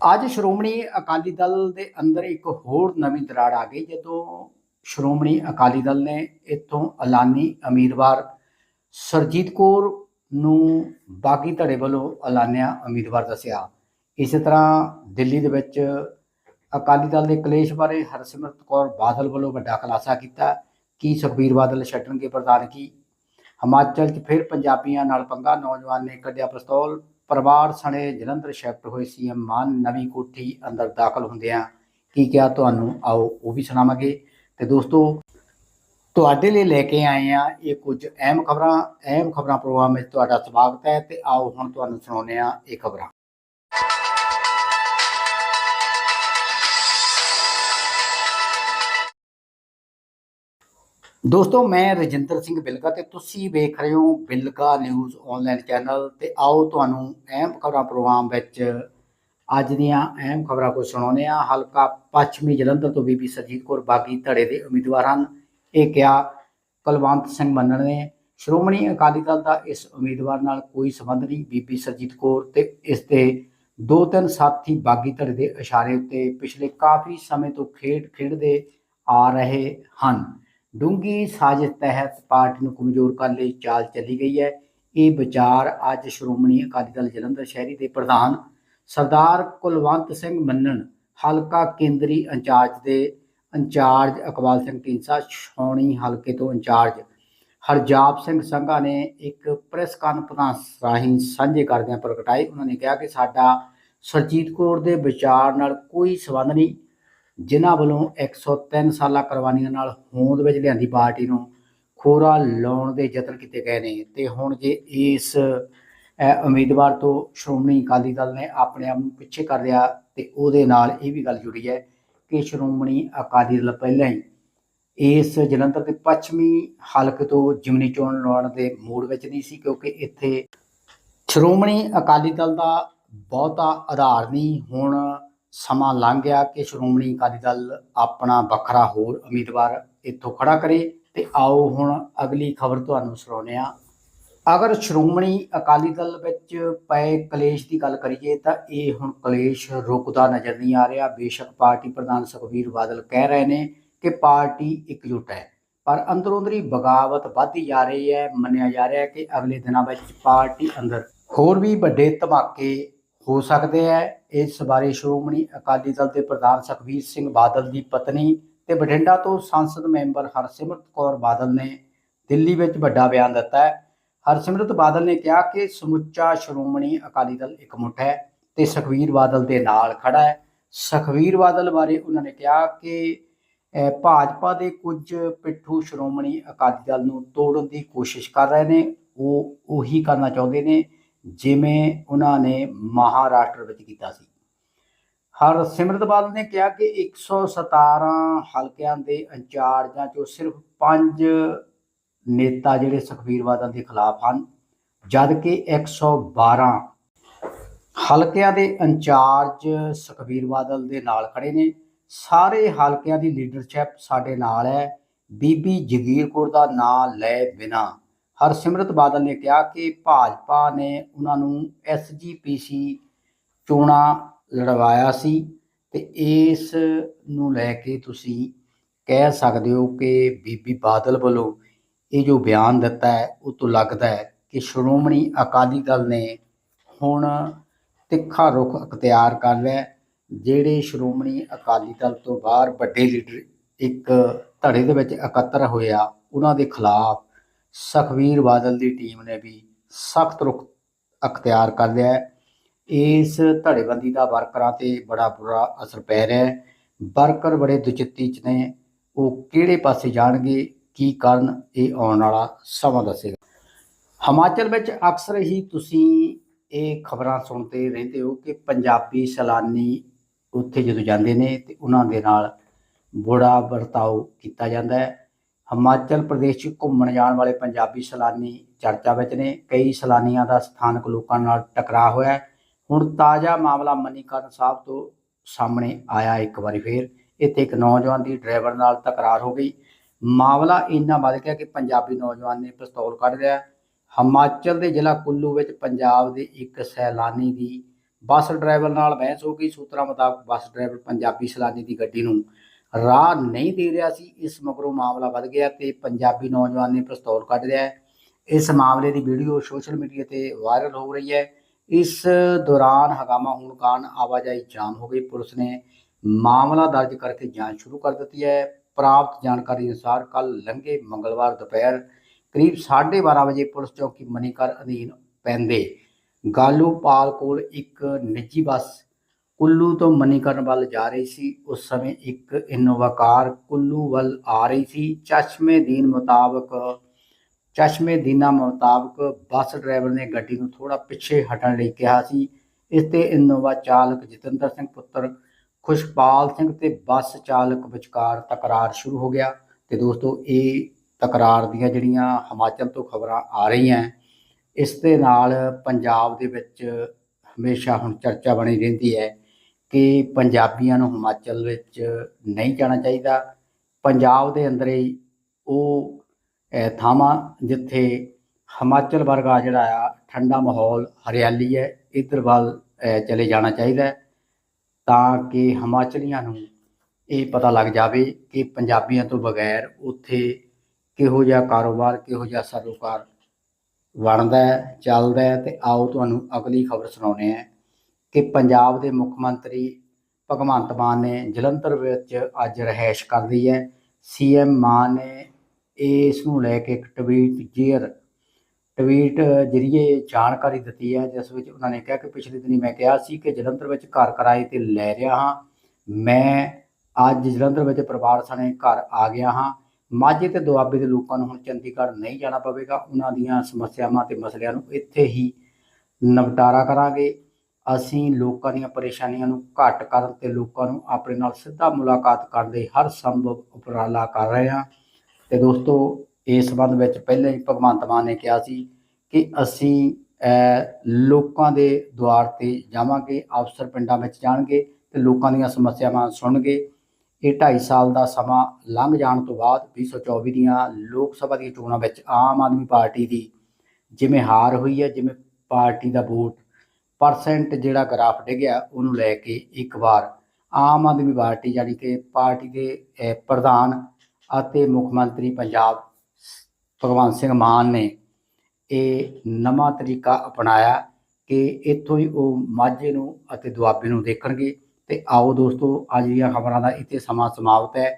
ਅੱਜ ਸ਼੍ਰੋਮਣੀ ਅਕਾਲੀ ਦਲ ਦੇ ਅੰਦਰ ਇੱਕ ਹੋਰ ਨਵੀਂ ਦਰਾੜ ਆ ਗਈ, ਜਦੋਂ ਸ਼੍ਰੋਮਣੀ ਅਕਾਲੀ ਦਲ ਨੇ ਇੱਥੋਂ ਐਲਾਨੀ ਉਮੀਦਵਾਰ ਸਰਜੀਤ ਕੌਰ ਨੂੰ ਬਾਗੀ ਧੜੇ ਵੱਲੋਂ ਐਲਾਨਿਆ ਉਮੀਦਵਾਰ ਦੱਸਿਆ। ਇਸੇ ਤਰ੍ਹਾਂ ਦਿੱਲੀ ਦੇ ਵਿੱਚ ਅਕਾਲੀ ਦਲ ਦੇ ਕਲੇਸ਼ ਬਾਰੇ ਹਰਸਿਮਰਤ ਕੌਰ ਬਾਦਲ ਵੱਲੋਂ ਵੱਡਾ ਖੁਲਾਸਾ ਕੀਤਾ। ਕਿ ਸੁਖਬੀਰ ਬਾਦਲ ਛੱਡਣਗੇ ਪ੍ਰਧਾਨਗੀ? ਹਿਮਾਚਲ 'ਚ ਫਿਰ ਪੰਜਾਬੀਆਂ ਨਾਲ ਪੰਗਾ, ਨੌਜਵਾਨ ਨੇ ਕੱਢਿਆ ਪਿਸਤੌਲ। ਪਰਿਵਾਰ ਸਣੇ ਜਲੰਧਰ ਸ਼ਿਫਟ ਹੋਏ ਸੀਐਮ ਮਾਨ ਨਵੀਂ ਕੋਠੀ ਅੰਦਰ ਦਾਖਲ ਹੁੰਦਿਆਂ ਕੀ ਕਿਹਾ ਤੁਹਾਨੂੰ? ਆਓ ਉਹ ਵੀ ਸੁਣਾਵਾਂਗੇ। ਤੇ ਦੋਸਤੋ, ਤੁਹਾਡੇ ਲਈ ਲੈ ਕੇ ਆਏ ਆ ਇਹ ਕੁਝ ਅਹਿਮ ਖਬਰਾਂ। ਅਹਿਮ ਖਬਰਾਂ ਪ੍ਰੋਗਰਾਮ ਵਿੱਚ ਤੁਹਾਡਾ ਸਵਾਗਤ ਹੈ ਤੇ ਆਓ ਹੁਣ ਤੁਹਾਨੂੰ ਸੁਣਾਉਂਦੇ ਆ ਇਹ ਖਬਰਾਂ। ਦੋਸਤੋ, ਮੈਂ ਰਜਿੰਦਰ ਸਿੰਘ ਬਿਲਗਾ ਤੇ ਤੁਸੀਂ ਵੇਖ ਰਹੇ ਹੋ ਬਿਲਗਾ ਨਿਊਜ਼ ਆਨਲਾਈਨ ਚੈਨਲ ਤੇ ਆਓ ਤੁਹਾਨੂੰ ਅਹਿਮ ਖਬਰਾਂ ਪ੍ਰੋਗਰਾਮ ਵਿੱਚ ਅੱਜ ਦੀਆਂ ਅਹਿਮ ਖਬਰਾਂ ਕੋ ਸੁਣਾਉਂਦੇ ਆ ਹਲਕਾ ਪੱਛਮੀ ਜਲੰਧਰ ਤੋਂ ਬੀਬੀ ਸਰਜੀਤ ਕੌਰ ਬਾਗੀ ਧੜੇ ਦੇ ਉਮੀਦਵਾਰ ਹਨ। ਇਹ ਕਿਹਾ, ਕੁਲਵੰਤ ਸਿੰਘ ਮੰਨਣ ਨੇ, ਸ਼੍ਰੋਮਣੀ ਅਕਾਲੀ ਦਲ ਦਾ ਇਸ ਉਮੀਦਵਾਰ ਨਾਲ ਕੋਈ ਸੰਬੰਧ ਨਹੀਂ। ਬੀਬੀ ਸਰਜੀਤ ਕੌਰ ਤੇ ਇਸ ਦੇ ਦੋ ਤਿੰਨ ਸਾਥੀ ਬਾਗੀ ਧੜੇ ਦੇ ਇਸ਼ਾਰੇ ਉੱਤੇ ਪਿਛਲੇ ਕਾਫੀ ਸਮੇਂ ਤੋਂ ਖੇਡ ਖੇਡਦੇ ਆ ਰਹੇ ਹਨ। ਡੂੰਗੀ ਸਾਜ਼ਿਸ਼ ਤਹਿਤ ਪਾਰਟੀ ਨੂੰ ਕਮਜ਼ੋਰ ਕਰਨ ਲਈ ਚਾਲ ਚੱਲੀ ਗਈ ਹੈ। ਇਹ ਵਿਚਾਰ ਅੱਜ ਸ਼੍ਰੋਮਣੀ ਅਕਾਲੀ ਦਲ ਜਲੰਧਰ ਸ਼ਹਿਰੀ ਦੇ ਪ੍ਰਧਾਨ ਸਰਦਾਰ ਕੁਲਵੰਤ ਸਿੰਘ ਮੰਨਣ, ਹਲਕਾ ਕੇਂਦਰੀ ਇੰਚਾਰਜ ਦੇ ਇੰਚਾਰਜ ਇਕਬਾਲ ਸਿੰਘ ਢੀਂਸਾ ਛੌਣੀ ਹਲਕੇ ਤੋਂ ਇੰਚਾਰਜ ਹਰਜਾਪ ਸਿੰਘ ਸੰਘਾ ਨੇ ਇੱਕ ਪ੍ਰੈਸ ਕਾਨਫਰੰਸ ਰਾਹੀਂ ਸਾਂਝੇ ਕਰਦਿਆਂ ਪ੍ਰਗਟਾਈ ਉਹਨਾਂ ਨੇ ਕਿਹਾ ਕਿ ਸਾਡਾ ਸਰਜੀਤ ਕੌਰ ਦੇ ਵਿਚਾਰ ਨਾਲ ਕੋਈ ਸੰਬੰਧ ਨਹੀਂ। ਜਿਨ੍ਹਾਂ ਵੱਲੋਂ 103 ਸਾਲਾ ਕੁਰਬਾਨੀਆਂ ਨਾਲ ਹੋਂਦ ਵਿੱਚ ਲਿਆਂਦੀ ਪਾਰਟੀ ਨੂੰ ਖੋਰਾ ਲਾਉਣ ਦੇ ਯਤਨ ਕੀਤੇ ਗਏ ਨੇ ਤੇ ਹੁਣ ਜੇ ਇਸ ਉਮੀਦਵਾਰ ਤੋਂ ਸ਼੍ਰੋਮਣੀ ਅਕਾਲੀ ਦਲ ਨੇ ਆਪਣੇ ਆਪ ਨੂੰ ਪਿੱਛੇ ਕਰ ਲਿਆ ਤੇ ਉਹਦੇ ਨਾਲ ਇਹ ਵੀ ਗੱਲ ਜੁੜੀ ਹੈ ਕਿ ਸ਼੍ਰੋਮਣੀ ਅਕਾਲੀ ਦਲ ਪਹਿਲਾਂ ਹੀ ਇਸ ਜਲੰਧਰ ਦੇ ਪੱਛਮੀ ਹਲਕੇ ਤੋਂ ਜਿਮਨੀ ਚੋਣ ਲੜਨ ਦੇ ਮੂਡ ਵਿੱਚ ਨਹੀਂ ਸੀ ਕਿਉਂਕਿ ਇੱਥੇ ਸ਼੍ਰੋਮਣੀ ਅਕਾਲੀ ਦਲ ਦਾ ਬਹੁਤਾ ਆਧਾਰ ਨਹੀਂ, ਹੁਣ ਸਮਾਂ ਲੰਘ ਗਿਆ ਕਿ ਸ਼੍ਰੋਮਣੀ ਅਕਾਲੀ ਦਲ ਆਪਣਾ ਵੱਖਰਾ ਹੋਰ ਉਮੀਦਵਾਰ ਇੱਥੋਂ ਖੜਾ ਕਰੇ। ਤੇ ਆਓ ਹੁਣ ਅਗਲੀ ਖਬਰ ਤੁਹਾਨੂੰ ਸੁਣਾਉਂਦੇ ਹਾਂ। ਅਗਰ ਸ਼੍ਰੋਮਣੀ ਅਕਾਲੀ ਦਲ ਵਿੱਚ ਪਏ ਕਲੇਸ਼ ਦੀ ਗੱਲ ਕਰੀਏ ਤਾਂ ਇਹ ਹੁਣ ਕਲੇਸ਼ ਰੁਕਦਾ ਨਜ਼ਰ ਨਹੀਂ ਆ ਰਿਹਾ। ਬੇਸ਼ੱਕ ਪਾਰਟੀ ਪ੍ਰਧਾਨ ਸੁਖਬੀਰ ਬਾਦਲ ਕਹਿ ਰਹੇ ਨੇ ਕਿ ਪਾਰਟੀ ਇਕਜੁੱਟ ਹੈ। ਪਰ ਅੰਦਰੋਂ ਅੰਦਰੀ ਬਗਾਵਤ ਵੱਧਦੀ ਜਾ ਰਹੀ ਹੈ। ਮੰਨਿਆ ਜਾ ਰਿਹਾ ਹੈ ਕਿ ਅਗਲੇ ਦਿਨਾਂ ਵਿੱਚ ਪਾਰਟੀ ਅੰਦਰ ਹੋਰ ਵੀ ਵੱਡੇ ਧਮਾਕੇ ਹੋ ਸਕਦੇ ਹੈ। ਇਸ ਬਾਰੇ ਸ਼੍ਰੋਮਣੀ ਅਕਾਲੀ ਦਲ ਦੇ ਪ੍ਰਧਾਨ ਸੁਖਬੀਰ ਸਿੰਘ ਬਾਦਲ ਦੀ ਪਤਨੀ ਤੇ ਬਠਿੰਡਾ ਤੋਂ ਸੰਸਦ ਮੈਂਬਰ ਹਰਸਿਮਰਤ ਕੌਰ ਬਾਦਲ ਨੇ ਦਿੱਲੀ ਵਿੱਚ ਵੱਡਾ ਬਿਆਨ ਦਿੱਤਾ ਹੈ। ਹਰਸਿਮਰਤ ਬਾਦਲ ਨੇ ਕਿਹਾ ਕਿ ਸਮੁੱਚਾ ਸ਼੍ਰੋਮਣੀ ਅਕਾਲੀ ਦਲ ਇਕਮੁੱਠ ਹੈ ਤੇ ਸੁਖਬੀਰ ਬਾਦਲ ਦੇ ਨਾਲ ਖੜਾ ਹੈ। ਸੁਖਬੀਰ ਬਾਦਲ ਬਾਰੇ ਉਹਨਾਂ ਨੇ ਕਿਹਾ ਕਿ ਭਾਜਪਾ ਦੇ ਕੁਝ ਪਿੱਠੂ ਸ਼੍ਰੋਮਣੀ ਅਕਾਲੀ ਦਲ ਨੂੰ ਤੋੜਨ ਦੀ ਕੋਸ਼ਿਸ਼ ਕਰ ਰਹੇ ਨੇ, ਉਹ ਉਹੀ ਕਰਨਾ ਚਾਹੁੰਦੇ ਨੇ। ਜਿਵੇਂ ਉਹਨਾਂ ਨੇ ਮਹਾਰਾਸ਼ਟਰ ਵਿੱਚ ਕੀਤਾ ਸੀ। ਹਰਸਿਮਰਤ ਬਾਦਲ ਨੇ ਕਿਹਾ ਕਿ 117 ਹਲਕਿਆਂ ਦੇ ਇੰਚਾਰਜਾਂ ਚੋਂ ਸਿਰਫ 5 ਨੇਤਾ ਜਿਹੜੇ ਸੁਖਬੀਰ ਬਾਦਲ ਦੇ ਖਿਲਾਫ ਹਨ ਜਦ ਕਿ 112 ਹਲਕਿਆਂ ਦੇ ਇੰਚਾਰਜ ਸੁਖਬੀਰ ਬਾਦਲ ਦੇ ਨਾਲ ਖੜੇ ਨੇ। ਸਾਰੇ ਹਲਕਿਆਂ ਦੀ ਲੀਡਰਸ਼ਿਪ ਸਾਡੇ ਨਾਲ ਹੈ। ਬੀਬੀ ਜਗੀਰ ਕੌਰ ਦਾ ਨਾਂ ਲੈ ਬਿਨਾ ਹਰਸਿਮਰਤ ਬਾਦਲ ਨੇ ਕਿਹਾ ਕਿ ਭਾਜਪਾ ਨੇ ਉਹਨਾਂ ਨੂੰ ਐਸਜੀਪੀਸੀ ਚੋਣਾਂ ਲੜਵਾਇਆ ਸੀ ਤੇ ਇਸ ਨੂੰ ਲੈ ਕੇ ਤੁਸੀਂ ਕਹਿ ਸਕਦੇ ਹੋ ਕਿ ਬੀਬੀ ਬਾਦਲ ਵੱਲੋਂ ਇਹ ਜੋ ਬਿਆਨ ਦਿੱਤਾ ਹੈ, ਉਹ ਤੋਂ ਲੱਗਦਾ ਹੈ ਕਿ ਸ਼੍ਰੋਮਣੀ ਅਕਾਲੀ ਦਲ ਨੇ ਹੁਣ ਤਿੱਖਾ ਰੁਖ ਅਖਤਿਆਰ ਕਰ ਲਿਆ ਜਿਹੜੇ ਸ਼੍ਰੋਮਣੀ ਅਕਾਲੀ ਦਲ ਤੋਂ ਬਾਹਰ ਵੱਡੇ ਲੀਡਰ ਇੱਕ ਧੜੇ ਦੇ ਵਿੱਚ ਇਕੱਤਰ ਹੋਇਆ ਉਹਨਾਂ ਦੇ ਖਿਲਾਫ ਸੁਖਬੀਰ ਬਾਦਲ ਦੀ ਟੀਮ ਨੇ ਵੀ ਸਖਤ ਰੁਖ ਅਖਤਿਆਰ ਕਰ ਲਿਆ ਹੈ। ਇਸ ਧੜੇਬੰਦੀ ਦਾ ਵਰਕਰਾਂ ਤੇ ਬੜਾ ਬੁਰਾ ਅਸਰ ਪੈ ਰਿਹਾ ਹੈ। ਵਰਕਰ ਬੜੇ ਦੁਚਿੱਤੀ ਚ ਨੇ। ਉਹ ਕਿਹੜੇ ਪਾਸੇ ਜਾਣਗੇ, ਕੀ ਕਰਨ, ਇਹ ਆਉਣ ਵਾਲਾ ਸਮਾਂ ਦੱਸੇਗਾ। ਹਿਮਾਚਲ ਵਿੱਚ ਅਕਸਰ ਹੀ ਤੁਸੀਂ ਇਹ ਖਬਰਾਂ ਸੁਣਦੇ ਰਹਿੰਦੇ ਹੋ ਕਿ ਪੰਜਾਬੀ ਸੈਲਾਨੀ ਉੱਥੇ ਜਦੋਂ ਜਾਂਦੇ ਨੇ ਤੇ ਉਹਨਾਂ ਦੇ ਨਾਲ ਬੁਰਾ ਵਰਤਾਓ ਕੀਤਾ ਜਾਂਦਾ ਹੈ। ਹਿਮਾਚਲ ਪ੍ਰਦੇਸ਼ 'ਚ ਘੁੰਮਣ ਜਾਣ ਵਾਲੇ ਪੰਜਾਬੀ ਸੈਲਾਨੀ ਚਰਚਾ ਵਿੱਚ ਨੇ। ਕਈ ਸੈਲਾਨੀਆਂ ਦਾ ਸਥਾਨਕ ਲੋਕਾਂ ਨਾਲ ਟਕਰਾਅ ਹੋਇਆ ਹੁਣ ਤਾਜ਼ਾ ਮਾਮਲਾ ਮਨੀਕਰਨ ਸਾਹਿਬ ਤੋਂ ਸਾਹਮਣੇ ਆਇਆ ਇੱਕ ਵਾਰੀ ਫੇਰ। ਇੱਥੇ ਇੱਕ ਨੌਜਵਾਨ ਦੀ ਡਰਾਈਵਰ ਨਾਲ ਤਕਰਾਰ ਹੋ ਗਈ। ਮਾਮਲਾ ਇੰਨਾ ਵੱਧ ਗਿਆ ਕਿ ਪੰਜਾਬੀ ਨੌਜਵਾਨ ਨੇ ਪਿਸਤੌਲ ਕੱਢ ਲਿਆ। ਹਿਮਾਚਲ ਦੇ ਜ਼ਿਲ੍ਹਾ ਕੁੱਲੂ ਵਿੱਚ ਪੰਜਾਬ ਦੇ ਇੱਕ ਸੈਲਾਨੀ ਦੀ ਬੱਸ ਡਰਾਈਵਰ ਨਾਲ ਬਹਿਸ ਹੋ ਗਈ। ਸੂਤਰਾਂ ਮੁਤਾਬਕ ਬੱਸ ਡਰਾਈਵਰ ਪੰਜਾਬੀ ਸੈਲਾਨੀ ਦੀ ਗੱਡੀ ਨੂੰ ਰਾਹ ਨਹੀਂ ਦੇ ਰਿਹਾ ਸੀ, ਇਸ ਮਗਰੋਂ ਮਾਮਲਾ ਵੱਧ ਗਿਆ ਤੇ ਪੰਜਾਬੀ ਨੌਜਵਾਨ ਨੇ ਪਿਸਤੌਲ ਕੱਢ ਲਿਆ ਹੈ। ਇਸ ਮਾਮਲੇ ਦੀ ਵੀਡੀਓ ਸੋਸ਼ਲ ਮੀਡੀਆ ਤੇ ਵਾਇਰਲ ਹੋ ਰਹੀ ਹੈ। ਇਸ ਦੌਰਾਨ ਹਗਾਮਾ ਹੋਣ ਕਾਰਨ ਆਵਾਜਾਈ ਜਾਮ ਹੋ ਗਈ। ਪੁਲਿਸ ਨੇ ਮਾਮਲਾ ਦਰਜ ਕਰਕੇ ਜਾਂਚ ਸ਼ੁਰੂ ਕਰ ਦਿੱਤੀ ਹੈ। ਪ੍ਰਾਪਤ ਜਾਣਕਾਰੀ ਅਨੁਸਾਰ ਕੱਲ ਲੰਘੇ ਮੰਗਲਵਾਰ ਦੁਪਹਿਰ ਕਰੀਬ 12:30 ਵਜੇ ਪੁਲਿਸ ਚੌਕੀ ਮਨੀਕਰ ਅਧੀਨ ਪੈਂਦੇ ਗਾਲੂਪਾਲ ਕੋਲ ਇੱਕ ਨਿੱਜੀ ਬੱਸ ਕੁੱਲੂ ਤੋਂ ਮਨੀਕਰਨ ਵੱਲ ਜਾ ਰਹੀ ਸੀ। ਉਸ ਸਮੇਂ ਇੱਕ ਇਨੋਵਾ ਕਾਰ ਕੁੱਲੂ ਵੱਲ ਆ ਰਹੀ ਸੀ। ਚਸ਼ਮੇ ਦੀਨ ਮੁਤਾਬਕ, ਚਸ਼ਮੇ ਦੀਨਾ ਮੁਤਾਬਕ ਬੱਸ ਡਰਾਈਵਰ ਨੇ ਗੱਡੀ ਨੂੰ ਥੋੜਾ ਪਿੱਛੇ ਹਟਣ ਲਈ ਕਿਹਾ ਸੀ। ਇਸ ਤੇ ਇਨੋਵਾ ਚਾਲਕ ਜਤਿੰਦਰ ਸਿੰਘ ਪੁੱਤਰ, ਖੁਸ਼ਪਾਲ ਸਿੰਘ ਤੇ ਬੱਸ ਚਾਲਕ ਵਿਚਕਾਰ ਤਕਰਾਰ ਸ਼ੁਰੂ ਹੋ ਗਿਆ। ਤੇ ਦੋਸਤੋ, ਇਹ ਤਕਰਾਰ ਦੀਆਂ ਜਿਹੜੀਆਂ ਹਿਮਾਚਲ ਤੋਂ ਖਬਰਾਂ ਆ ਰਹੀਆਂ, ਇਸ ਦੇ ਨਾਲ ਪੰਜਾਬ ਦੇ ਵਿੱਚ ਹਮੇਸ਼ਾ ਹੁਣ ਚਰਚਾ ਬਣੀ ਰਹਿੰਦੀ ਹੈ। ਕਿ ਪੰਜਾਬੀਆਂ ਨੂੰ ਹਿਮਾਚਲ ਵਿੱਚ ਨਹੀਂ ਜਾਣਾ ਚਾਹੀਦਾ। ਪੰਜਾਬ ਦੇ ਅੰਦਰ ਹੀ ਉਹ ਥਾਵਾਂ ਜਿੱਥੇ ਹਿਮਾਚਲ ਵਰਗਾ ਜਿਹੜਾ ਆ, ਠੰਡਾ ਮਾਹੌਲ, ਹਰਿਆਲੀ ਹੈ, ਇੱਧਰ ਵੱਲ ਚਲੇ ਜਾਣਾ ਚਾਹੀਦਾ ਤਾਂ ਕਿ ਹਿਮਾਚਲੀਆਂ ਨੂੰ ਇਹ ਪਤਾ ਲੱਗ ਜਾਵੇ ਕਿ ਪੰਜਾਬੀਆਂ ਤੋਂ ਬਗੈਰ ਉੱਥੇ ਕਿਹੋ ਜਿਹਾ ਕਾਰੋਬਾਰ, ਕਿਹੋ ਜਿਹਾ ਸਰੋਕਾਰ ਬਣਦਾ ਚੱਲਦਾ ਹੈ। ਤੇ ਆਓ ਤੁਹਾਨੂੰ ਅਗਲੀ ਖਬਰ ਸੁਣਾਉਂਦੇ ਹਾਂ। ਕਿ ਪੰਜਾਬ ਦੇ ਮੁੱਖ ਮੰਤਰੀ ਭਗਵੰਤ ਮਾਨ ਨੇ ਜਲੰਧਰ ਵਿੱਚ ਅੱਜ ਰਹਿائش ਕਰ ਲਈ ਹੈ। ਸੀਐਮ ਮਾਨ ਨੇ ਇਸ ਨੂੰ ਲੈ ਕੇ ਇੱਕ ਟਵੀਟ ਜੇਅਰ ਟਵੀਟ ਜਰੀਏ ਜਾਣਕਾਰੀ ਦਿੱਤੀ ਹੈ, ਜਿਸ ਵਿੱਚ ਉਹਨਾਂ ਨੇ ਕਿਹਾ ਕਿ ਪਿਛਲੇ ਦਿਨੀ ਮੈਂ ਕਿਹਾ ਸੀ ਕਿ ਜਲੰਧਰ ਵਿੱਚ ਘਰ ਕਰਾਏ ਤੇ ਲੈ ਰਿਹਾ ਹਾਂ। ਮੈਂ ਅੱਜ ਜਲੰਧਰ ਵਿੱਚ ਪਰਿਵਾਰ ਸਣੇ ਘਰ ਆ ਗਿਆ ਹਾਂ। ਮਾਝੇ ਤੇ ਦੁਆਬੇ ਦੇ ਲੋਕਾਂ ਨੂੰ ਹੁਣ ਚੰਡੀਗੜ੍ਹ ਨਹੀਂ ਜਾਣਾ ਪਵੇਗਾ। ਉਹਨਾਂ ਦੀਆਂ ਸਮੱਸਿਆਵਾਂ ਤੇ ਮਸਲਿਆਂ ਨੂੰ ਇੱਥੇ ਹੀ ਨਿਪਟਾਰਾ ਕਰਾਂਗੇ। ਅਸੀਂ ਲੋਕਾਂ ਦੀਆਂ ਪਰੇਸ਼ਾਨੀਆਂ ਨੂੰ ਘੱਟ ਕਰਨ ਤੇ ਲੋਕਾਂ ਨੂੰ ਆਪਣੇ ਨਾਲ ਸਿੱਧਾ ਮੁਲਾਕਾਤ ਕਰਨ ਦੇ ਹਰ ਸੰਭਵ ਉਪਰਾਲਾ ਕਰ ਰਹੇ ਹਾਂ। ਤੇ ਦੋਸਤੋ, ਇਸ ਸੰਬੰਧ ਵਿੱਚ ਪਹਿਲਾਂ ਹੀ ਭਗਵੰਤ ਮਾਨ ਨੇ ਕਿਹਾ ਸੀ ਕਿ ਅਸੀਂ ਲੋਕਾਂ ਦੇ ਦੁਆਰ ਤੇ ਜਾਵਾਂਗੇ, ਅਫਸਰ ਪਿੰਡਾਂ ਵਿੱਚ ਜਾਣਗੇ ਤੇ ਲੋਕਾਂ ਦੀਆਂ ਸਮੱਸਿਆਵਾਂ ਸੁਣਨਗੇ। ਇਹ 2.5 ਸਾਲ ਦਾ ਸਮਾਂ ਲੰਘ ਜਾਣ ਤੋਂ ਬਾਅਦ 2024 ਦੀਆਂ ਲੋਕ ਸਭਾ ਦੀਆਂ ਚੋਣਾਂ ਵਿੱਚ ਆਮ ਆਦਮੀ ਪਾਰਟੀ ਦੀ ਜਿਵੇਂ ਹਾਰ ਹੋਈ ਹੈ, ਜਿਵੇਂ ਪਾਰਟੀ ਦਾ ਵੋਟ ਪਰਸੈਂਟ ਜਿਹੜਾ ਗ੍ਰਾਫ ਡਿੱਗਿਆ, ਉਹਨੂੰ ਲੈ ਕੇ ਇੱਕ ਵਾਰ ਆਮ ਆਦਮੀ ਪਾਰਟੀ ਜਾਣੀ ਕਿ ਪਾਰਟੀ ਦੇ ਪ੍ਰਧਾਨ ਅਤੇ ਮੁੱਖ ਮੰਤਰੀ ਪੰਜਾਬ ਭਗਵੰਤ ਸਿੰਘ ਮਾਨ ਨੇ ਇਹ ਨਵਾਂ ਤਰੀਕਾ ਅਪਣਾਇਆ ਕਿ ਇੱਥੋਂ ਹੀ ਉਹ ਮਾਝੇ ਨੂੰ ਅਤੇ ਦੁਆਬੇ ਨੂੰ ਦੇਖਣਗੇ। ਤੇ ਆਓ ਦੋਸਤੋ, ਅੱਜ ਦੀਆਂ ਖਬਰਾਂ ਦਾ ਇੱਥੇ ਸਮਾਂ ਸਮਾਪਤ ਹੈ।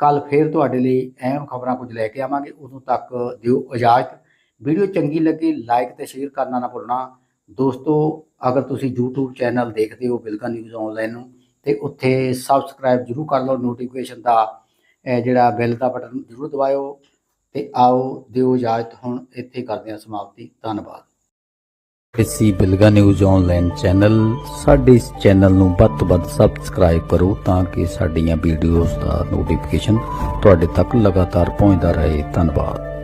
ਕੱਲ ਫੇਰ ਤੁਹਾਡੇ ਲਈ ਅਹਿਮ ਖਬਰਾਂ ਕੁਝ ਲੈ ਕੇ ਆਵਾਂਗੇ। ਉਦੋਂ ਤੱਕ ਦਿਓ ਇਜਾਜ਼ਤ। ਵੀਡੀਓ ਚੰਗੀ ਲੱਗੇ, ਲਾਈਕ ਤੇ ਸ਼ੇਅਰ ਕਰਨਾ ਨਾ ਭੁੱਲਣਾ। ਦੋਸਤੋ ਅਗਰ ਤੁਸੀਂ YouTube ਚੈਨਲ ਦੇਖਦੇ ਹੋ ਬਿਲਕਾ ਨਿਊਜ਼ ਆਨਲਾਈਨ ਨੂੰ, ਤੇ ਉੱਥੇ ਸਬਸਕ੍ਰਾਈਬ ਜਰੂਰ ਕਰ ਲਓ ਨੋਟੀਫਿਕੇਸ਼ਨ ਦਾ ਜਿਹੜਾ ਬੈਲ ਦਾ ਬਟਨ ਜਰੂਰ ਦਬਾਇਓ, ਤੇ ਆਓ, ਦਿਓ ਇਜਾਜ਼ਤ, ਹੁਣ ਇੱਥੇ ਕਰਦੇ ਹਾਂ ਸਮਾਪਤੀ, ਧੰਨਵਾਦ। ਇਸੀ ਬਿਲਗਾ ਨਿਊਜ਼ ਆਨਲਾਈਨ ਚੈਨਲ ਸਾਡੇ ਇਸ ਚੈਨਲ ਨੂੰ ਵੱਧ ਤੋਂ ਵੱਧ ਸਬਸਕ੍ਰਾਈਬ ਕਰੋ, ਤਾਂ ਕਿ ਸਾਡੀਆਂ ਵੀਡੀਓਜ਼ ਦਾ ਨੋਟੀਫਿਕੇਸ਼ਨ ਤੁਹਾਡੇ ਤੱਕ ਲਗਾਤਾਰ ਪਹੁੰਚਦਾ ਰਹੇ। ਧੰਨਵਾਦ।